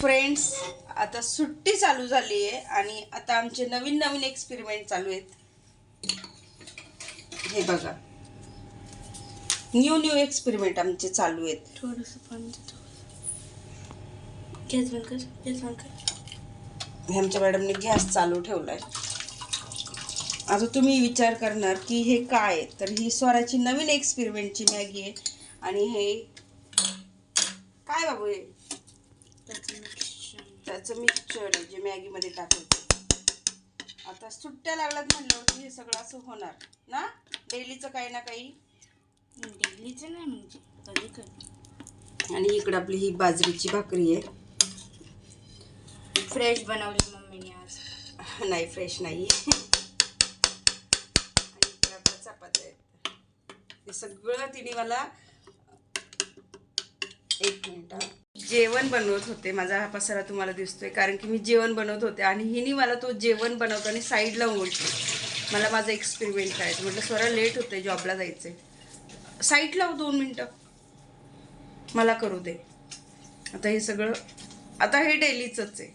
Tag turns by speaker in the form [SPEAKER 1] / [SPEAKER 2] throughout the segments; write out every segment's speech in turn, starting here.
[SPEAKER 1] Friends आता सुट्टी चालू झाली आहे आणि आता आमचे नवीन नवीन एक्सपेरिमेंट चालू आहेत. हे बघा. न्यू न्यू एक्सपेरिमेंट आमचे चालू आहेत.
[SPEAKER 2] थोडंसं पाणी देतो गॅस बंद कर गॅस बंद कर.
[SPEAKER 1] हे आमच्या मॅडमने गॅस चालू ठेवलाय. आता तुम्ही विचार करणार की हे काय आहे? तर ही स्वराची नवीन एक्सपेरिमेंटची मॅगी आहे. आणि हे काय बाबू हे?
[SPEAKER 2] त्याचं
[SPEAKER 1] मिक्सचर आहे जे मॅगीमध्ये टाकायचं आता सुट्ट्या लागल्यात म्हणल्यावरती हे सगळं असं होणार ना? डेलीचं काही ना काही?
[SPEAKER 2] डेलीचं नाही म्हणजे कधी कधी.
[SPEAKER 1] आणि इकडं आपली ही बाजरीची भाकरी आहे.
[SPEAKER 2] फ्रेश बनवली मम्मीने आज.
[SPEAKER 1] नाही फ्रेश नाही. आणि इकडं आपल्या चपात्या आहेत. हे सगळं तिने मला एक मिनिट. जेवण बनवत होते. माझा हा पसारा तुम्हाला दिसतोय कारण की मी जेवण बनवत होते आणि हिने मला तो जेवण बनवताना साईडला उलटली मला माझं एक्सपेरिमेंट करायचं. म्हटलं स्वरा लेट होते जॉबला जायचे साईडला हो दोन मिनटं. मला करू दे. आता हे सगळं आता हे डेलीचंच आहे.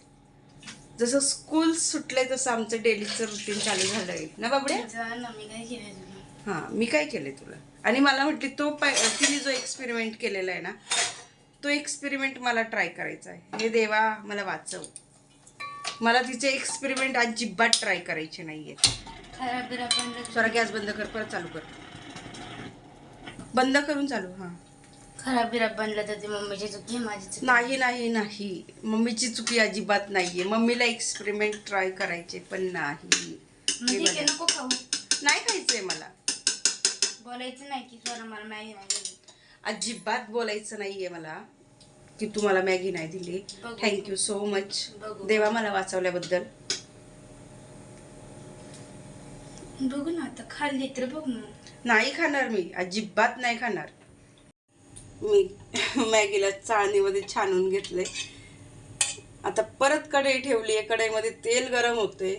[SPEAKER 1] जसं स्कूल सुटलंय तसं आमचं डेलीचं रुटीन चालू झालं आहे. ना बाबडे
[SPEAKER 2] मी काय केलं
[SPEAKER 1] हां मी काय केलंय तुला? आणि मला म्हटली तो पाय तिने जो एक्सपेरिमेंट केलेला आहे ना तो एक्सपेरिमेंट मला ट्राय करायचा आहे. हे देवा मला वाचव. मला तिचे एक्सपेरिमेंट अजिबात ट्राय करायचे
[SPEAKER 2] बिरा पण
[SPEAKER 1] स्वरा गॅस बंद कर परत चालू कर. बंद करून चालू हां.
[SPEAKER 2] खराब बिरा बनलं तर ती मम्मीची चुकी माझी
[SPEAKER 1] नाही नाही नाही. मम्मीची चुकी अजिबात नाहीये. मम्मीला एक्सपेरिमेंट ट्राय करायचे पण नाही.
[SPEAKER 2] नको खाऊ.
[SPEAKER 1] नाही खायचंय मला.
[SPEAKER 2] बोलायचं नाही की स्वरा मला मॅगी नाही.
[SPEAKER 1] अजिबात बोलायचं नाहीये मला की तू मला मॅगी नाही दिली. Thank you so much. देवा मला वाचवल्याबद्दल.
[SPEAKER 2] बघू ना आता खाल्ली तर बघ ना.
[SPEAKER 1] नाही खाणार मी अजिबात नाही खाणार. मी मॅगीला चाळणीमध्ये छानून घेतले आता परत कढई ठेवली आहे कढईमध्ये तेल गरम होते